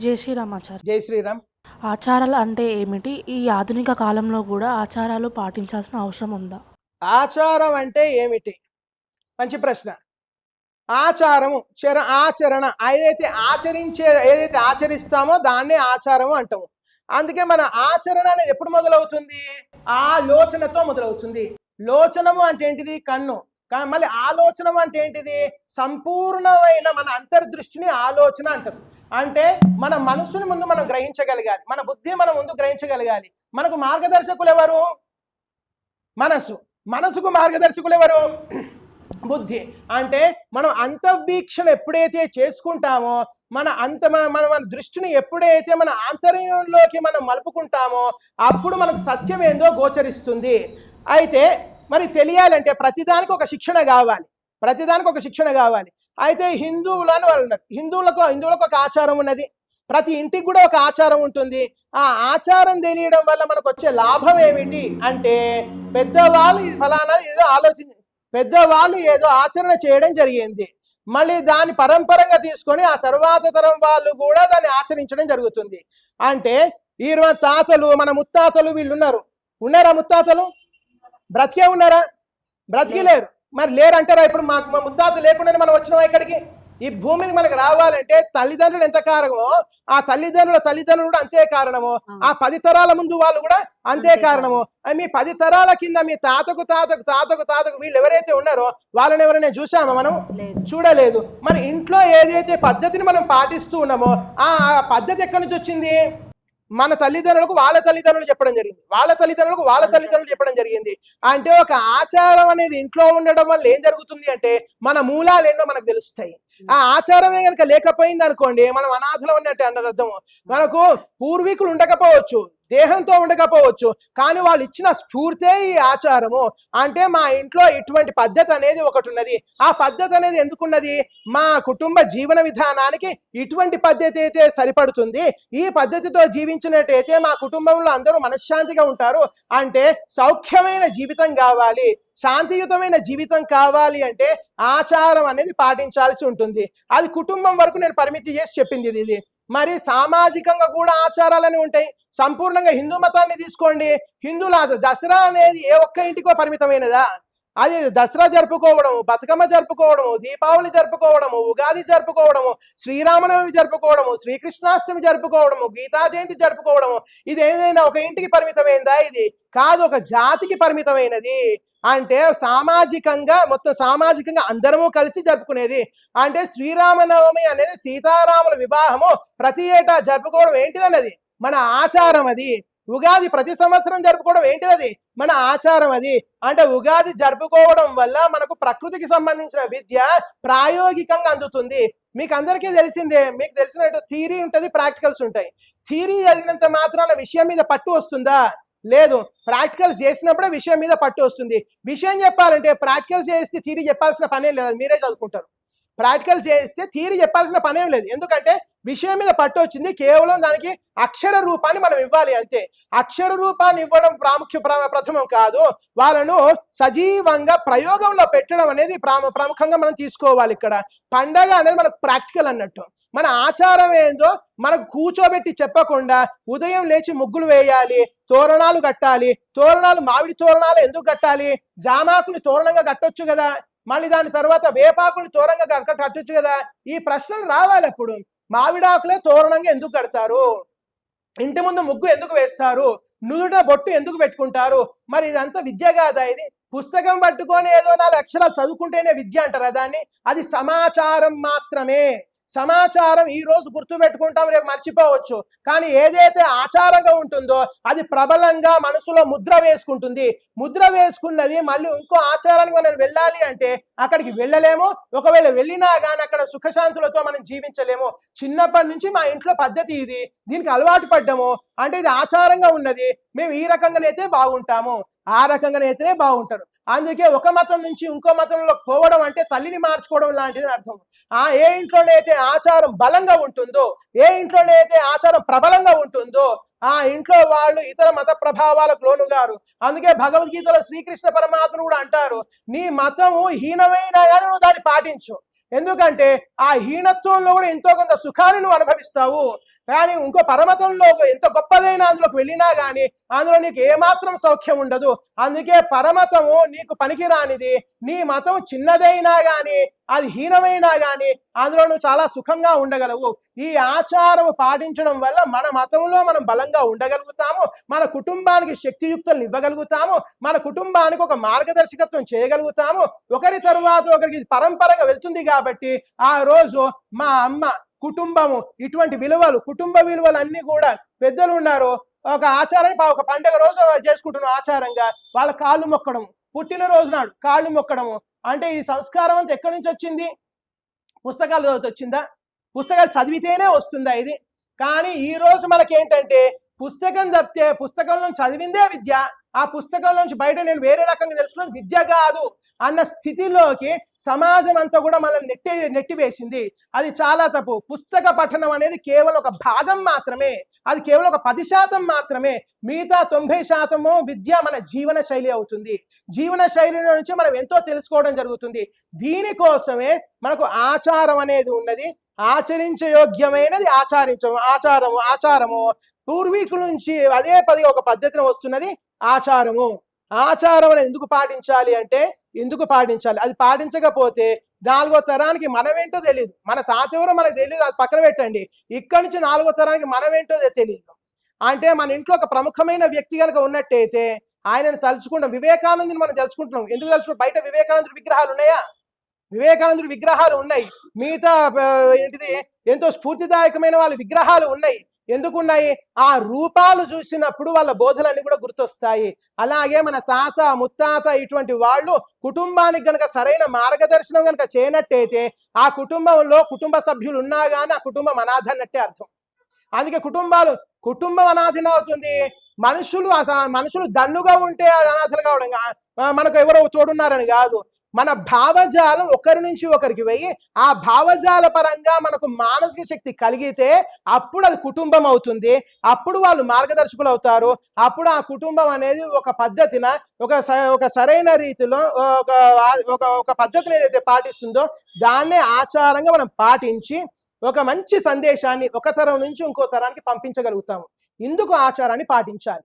జై శ్రీరామ్ ఆచార్య. జై శ్రీరామ్. ఆచారాలు అంటే ఏమిటి? ఈ ఆధునిక కాలంలో కూడా ఆచారాలు పాటించాల్సిన అవసరం ఉందా? ఆచారం అంటే ఏమిటి? మంచి ప్రశ్న. ఆచారము చర ఆచరణ ఏదైతే ఆచరించే ఏదైతే ఆచరిస్తామో దాన్నే ఆచారము అంటాము. అందుకే మన ఆచరణ అనేది ఎప్పుడు మొదలవుతుంది? ఆలోచనతో మొదలవుతుంది. లోచనము అంటే ఏంటిది? కన్ను. కానీ మళ్ళీ ఆలోచన అంటే ఏంటిది? సంపూర్ణమైన మన అంతర్దృష్టిని ఆలోచన అంటారు. అంటే మన మనసుని ముందు మనం గ్రహించగలగాలి. మన బుద్ధిని మనం ముందు గ్రహించగలగాలి. మనకు మార్గదర్శకులు ఎవరు? మనసు. మనసుకు మార్గదర్శకులు ఎవరు? బుద్ధి. అంటే మనం అంతర్వీక్షణ ఎప్పుడైతే చేసుకుంటామో మన అంత మన మన మన దృష్టిని ఎప్పుడైతే మన ఆంతర్యంలోకి మనం మలుపుకుంటామో అప్పుడు మనకు సత్యం ఏందో గోచరిస్తుంది. అయితే మరి తెలియాలంటే ప్రతిదానికి ఒక శిక్షణ కావాలి. ప్రతిదానికి ఒక శిక్షణ కావాలి. అయితే హిందువులు అని వాళ్ళు ఉన్నారు హిందువులకు హిందువులకు ఒక ఆచారం ఉన్నది. ప్రతి ఇంటికి కూడా ఒక ఆచారం ఉంటుంది. ఆ ఆచారం తెలియడం వల్ల మనకు వచ్చే లాభం ఏమిటి అంటే పెద్దవాళ్ళు ఫలానా ఏదో ఆలోచన పెద్దవాళ్ళు ఏదో ఆచరణ చేయడం జరిగింది. మళ్ళీ దాని పరంపరంగా తీసుకొని ఆ తర్వాత తరం వాళ్ళు కూడా దాన్ని ఆచరించడం జరుగుతుంది. అంటే ఈరోజు తాతలు మన ముత్తాతలు వీళ్ళు ఉన్నారు. ఉన్నారా ముత్తాతలు? బ్రతికే ఉన్నారా? బ్రతికి లేరు. మరి లేరు అంటారా ఇప్పుడు మాకు మా ముత్తాత లేకుండానే మనం వచ్చినాం ఇక్కడికి? ఈ భూమికి మనకు రావాలంటే తల్లిదండ్రులు ఎంత కారణమో ఆ తల్లిదండ్రుల తల్లిదండ్రులు కూడా అంతే కారణము ఆ. పది తరాల ముందు వాళ్ళు కూడా అంతే కారణము. మీ పది తరాల కింద మీ తాతకు తాతకు తాతకు తాతకు వీళ్ళు ఎవరైతే ఉన్నారో వాళ్ళని ఎవరైనా చూసామా మనం? లేదు. చూడలేదు. మరి ఇంట్లో ఏదైతే పద్ధతిని మనం పాటిస్తూ ఉన్నామో ఆ ఆ పద్ధతి ఎక్కడి నుంచి వచ్చింది? మన తల్లిదండ్రులకు వాళ్ళ తల్లిదండ్రులు చెప్పడం జరిగింది. వాళ్ళ తల్లిదండ్రులకు వాళ్ళ తల్లిదండ్రులు చెప్పడం జరిగింది. అంటే ఒక ఆచారం అనేది ఇంట్లో ఉండడం వల్ల ఏం జరుగుతుంది అంటే మన మూలాలు ఎన్నో మనకు తెలుస్తాయి. ఆ ఆచారమే కనుక లేకపోయింది అనుకోండి మనం అనాథలం అన్నట్టు అర్థం మనకు పూర్వీకులు ఉండకపోవచ్చు. దేహంతో ఉండకపోవచ్చు. కానీ వాళ్ళు ఇచ్చిన స్ఫూర్తే ఈ ఆచారము. అంటే మా ఇంట్లో ఇటువంటి పద్ధతి అనేది ఒకటి ఉన్నది. ఆ పద్ధతి అనేది ఎందుకున్నది? మా కుటుంబ జీవన విధానానికి ఇటువంటి పద్ధతి అయితే సరిపడుతుంది. ఈ పద్ధతితో జీవించినట్టయితే మా కుటుంబంలో అందరూ మనశ్శాంతిగా ఉంటారు. అంటే సౌఖ్యమైన జీవితం కావాలి. శాంతియుతమైన జీవితం కావాలి అంటే ఆచారం అనేది పాటించాల్సి ఉంటుంది. అది కుటుంబం వరకు నేను పరిమితి చేసి చెప్పింది ఇది. ఇది మరి సామాజికంగా కూడా ఆచారాలని ఉంటాయి. సంపూర్ణంగా హిందూ మతాన్ని తీసుకోండి. హిందువుల దసరా అనేది ఏ ఒక్క ఇంటికో పరిమితమైనదా? అది దసరా జరుపుకోవడము బతుకమ్మ జరుపుకోవడము దీపావళి జరుపుకోవడము ఉగాది జరుపుకోవడము శ్రీరామనవమి జరుపుకోవడము శ్రీకృష్ణాష్టమి జరుపుకోవడము గీతా జయంతి జరుపుకోవడము ఇది ఏదైనా ఒక ఇంటికి పరిమితమైందా ఇది? కాదు ఒక జాతికి పరిమితమైనది. అంటే సామాజికంగా మొత్తం సామాజికంగా అందరము కలిసి జరుపుకునేది. అంటే శ్రీరామనవమి అనేది సీతారాముల వివాహము ప్రతి ఏటా జరుపుకోవడం ఏంటిదన్నది? మన ఆచారం అది. ఉగాది ప్రతి సంవత్సరం జరుపుకోవడం ఏంటిది మన ఆచారం అది. అంటే ఉగాది జరుపుకోవడం వల్ల మనకు ప్రకృతికి సంబంధించిన విద్య ప్రాయోగికంగా అందుతుంది. మీకు అందరికీ తెలిసిందే మీకు తెలిసినట్టు థీరీ ఉంటుంది ప్రాక్టికల్స్ ఉంటాయి. థీరీ చదివినంత మాత్రాన విషయం మీద పట్టు వస్తుందా? లేదు ప్రాక్టికల్స్ చేసినప్పుడే విషయం మీద పట్టు వస్తుంది. విషయం చెప్పాలంటే ప్రాక్టికల్స్ చేస్తే థీరీ చెప్పాల్సిన పనేం లేదు మీరే చదువుకుంటారు. ప్రాక్టికల్స్ చేస్తే థీరీ చెప్పాల్సిన పనేం లేదు. ఎందుకంటే విషయం మీద పట్టు వచ్చింది కేవలం దానికి అక్షర రూపాన్ని మనం ఇవ్వాలి అంతే. అక్షర రూపాన్ని ఇవ్వడం ప్రాముఖ్య ప్రథమం కాదు. వాళ్ళను సజీవంగా ప్రయోగంలో పెట్టడం అనేది ప్రాము ప్రముఖంగా మనం తీసుకోవాలి ఇక్కడ. పండగ అనేది మనకు ప్రాక్టికల్ అన్నట్టు. మన ఆచారం ఏందో మనకు కూర్చోబెట్టి చెప్పకుండా ఉదయం లేచి ముగ్గులు వేయాలి తోరణాలు కట్టాలి. తోరణాలు మామిడి తోరణాలు ఎందుకు కట్టాలి? జామాకుని తోరణంగా కట్టొచ్చు కదా. మళ్ళీ దాని తర్వాత వేపాకుని తోరణంగా కట్టొచ్చు కదా. ఈ ప్రశ్నలు రావాలి అప్పుడు. మామిడాకులే తోరణంగా ఎందుకు కడతారు? ఇంటి ముందు ముగ్గు ఎందుకు వేస్తారు? నుదుట బొట్టు ఎందుకు పెట్టుకుంటారు? మరి ఇదంతా విద్య కాదా ఇది? పుస్తకం పట్టుకొని ఏదో నాలుగు అక్షరాలు చదువుకుంటేనే విద్య అంటారా దాన్ని? అది సమాచారం మాత్రమే. సమాచారం ఈ రోజు గుర్తు పెట్టుకుంటాం రేపు మర్చిపోవచ్చు. కానీ ఏదైతే ఆచారంగా ఉంటుందో అది ప్రబలంగా మనసులో ముద్ర వేసుకుంటుంది. ముద్ర వేసుకున్నది మళ్ళీ ఇంకో ఆచారానికి మనం వెళ్ళాలి అంటే అక్కడికి వెళ్ళలేము. ఒకవేళ వెళ్ళినా కానీ అక్కడ సుఖశాంతులతో మనం జీవించలేము. చిన్నప్పటి నుంచి మా ఇంట్లో పద్ధతి ఇది. దీనికి అలవాటు పడ్డము. అంటే ఇది ఆచారంగా ఉన్నది. మేము ఈ రకంగానైతే బాగుంటాము. ఆ రకంగానైతే బాగుంటారు. అందుకే ఒక మతం నుంచి ఇంకో మతంలో పోవడం అంటే తల్లిని మార్చుకోవడం లాంటిది అర్థం. ఆ ఏ ఇంట్లోనైతే ఆచారం బలంగా ఉంటుందో ఏ ఇంట్లోనైతే ఆచారం ప్రబలంగా ఉంటుందో ఆ ఇంట్లో వాళ్ళు ఇతర మత ప్రభావాలకు లోనుగారు. అందుకే భగవద్గీతలో శ్రీకృష్ణ పరమాత్మను కూడా అంటారు నీ మతము హీనమైన నువ్వు దాన్ని పాటించు. ఎందుకంటే ఆ హీనత్వంలో కూడా ఎంతో కొంత సుఖాన్ని నువ్వు అనుభవిస్తావు. కానీ ఇంకో పరమతంలో ఎంత గొప్పదైన అందులోకి వెళ్ళినా కానీ అందులో నీకు ఏమాత్రం సౌఖ్యం ఉండదు. అందుకే పరమతము నీకు పనికిరానిది. నీ మతం చిన్నదైనా కానీ అది హీనమైనా కానీ అందులో నువ్వు చాలా సుఖంగా ఉండగలవు. ఈ ఆచారం పాటించడం వల్ల మన మతంలో మనం బలంగా ఉండగలుగుతాము. మన కుటుంబానికి శక్తియుక్తులను ఇవ్వగలుగుతాము. మన కుటుంబానికి ఒక మార్గదర్శకత్వం చేయగలుగుతాము. ఒకరి తరువాత ఒకరికి పరంపరగా వెళ్తుంది కాబట్టి ఆ రోజు మా అమ్మ కుటుంబము ఇటువంటి విలువలు కుటుంబ విలువలు అన్ని కూడా పెద్దలు ఉన్నారు. ఒక ఆచారాన్ని ఒక పండుగ రోజు చేసుకుంటున్న ఆచారంగా వాళ్ళ కాళ్ళు మొక్కడం పుట్టినరోజు నాడు కాళ్ళు మొక్కడము. అంటే ఈ సంస్కారం అంతా ఎక్కడి నుంచి వచ్చింది? పుస్తకాలు రోజు వచ్చిందా? పుస్తకాలు చదివితేనే వస్తుందా ఇది? కానీ ఈ రోజు మనకి ఏంటంటే పుస్తకం తప్పితే పుస్తకంలో చదివిందే విద్య. ఆ పుస్తకం నుంచి బయట నేను వేరే రకంగా తెలుసుకున్నాను విద్య కాదు అన్న స్థితిలోకి సమాజం అంతా కూడా మనల్ని నెట్టి నెట్టివేసింది. అది చాలా తప్పు. పుస్తక పఠనం అనేది కేవలం ఒక భాగం మాత్రమే. అది కేవలం ఒక పది శాతం మాత్రమే. మిగతా తొంభై శాతము విద్య మన జీవన శైలి అవుతుంది. జీవన శైలి నుంచి మనం ఎంతో తెలుసుకోవడం జరుగుతుంది. దీనికోసమే మనకు ఆచారం అనేది ఉన్నది. ఆచరించ యోగ్యమైనది ఆచరించము ఆచారము ఆచారము. పూర్వీకుల నుంచి అదే పది ఒక పద్ధతిని వస్తున్నది. ఆచారము. ఆచారం అనేది ఎందుకు పాటించాలి అంటే ఎందుకు పాటించాలి? అది పాటించకపోతే నాలుగో తరానికి మనమేంటో తెలియదు మన తాత ఎవరో మనకు తెలియదు అది పక్కన పెట్టండి. ఇక్కడి నుంచి నాలుగో తరానికి మనమేంటో తెలియదు అంటే మన ఇంట్లో ఒక ప్రముఖమైన వ్యక్తి కనుక ఉన్నట్టయితే ఆయనను తలుచుకుంటాం. వివేకానందుని మనం తలుచుకుంటున్నాం. ఎందుకు తలుచుకుంటాం? బయట వివేకానందుడి విగ్రహాలు ఉన్నాయా? వివేకానందుడి విగ్రహాలు ఉన్నాయి. మిగతా ఏంటిది? ఎంతో స్ఫూర్తిదాయకమైన వాళ్ళ విగ్రహాలు ఉన్నాయి. ఎందుకున్నాయి? ఆ రూపాలు చూసినప్పుడు వాళ్ళ బోధలన్నీ కూడా గుర్తొస్తాయి. అలాగే మన తాత ముత్తాత ఇటువంటి వాళ్ళు కుటుంబానికి గనక సరైన మార్గదర్శనం గనక చేయనట్టయితే ఆ కుటుంబంలో కుటుంబ సభ్యులు ఉన్నా కానీ ఆ కుటుంబం అనాథన్నట్టే అర్థం. అందుకే కుటుంబాలు కుటుంబం అనాథన అవుతుంది. మనుషులు అస- మనుషులు దన్నుగా ఉంటే అది అనాథలు కావడం మనకు ఎవరో తోడున్నారని కాదు. మన భావజాలం ఒకరి నుంచి ఒకరికి పోయి ఆ భావజాల పరంగా మనకు మానసిక శక్తి కలిగితే అప్పుడు అది కుటుంబం అవుతుంది. అప్పుడు వాళ్ళు మార్గదర్శకులు అవుతారు. అప్పుడు ఆ కుటుంబం అనేది ఒక పద్ధతిన ఒక స- ఒక సరైన రీతిలో ఒక ఒక ఒక పద్ధతిని ఏదైతే పాటిస్తుందో దాన్నే ఆచారంగా మనం పాటించి ఒక మంచి సందేశాన్ని ఒక తరం నుంచి ఇంకో తరానికి పంపించగలుగుతాము. ఇందుకు ఆచారాన్ని పాటించాలి.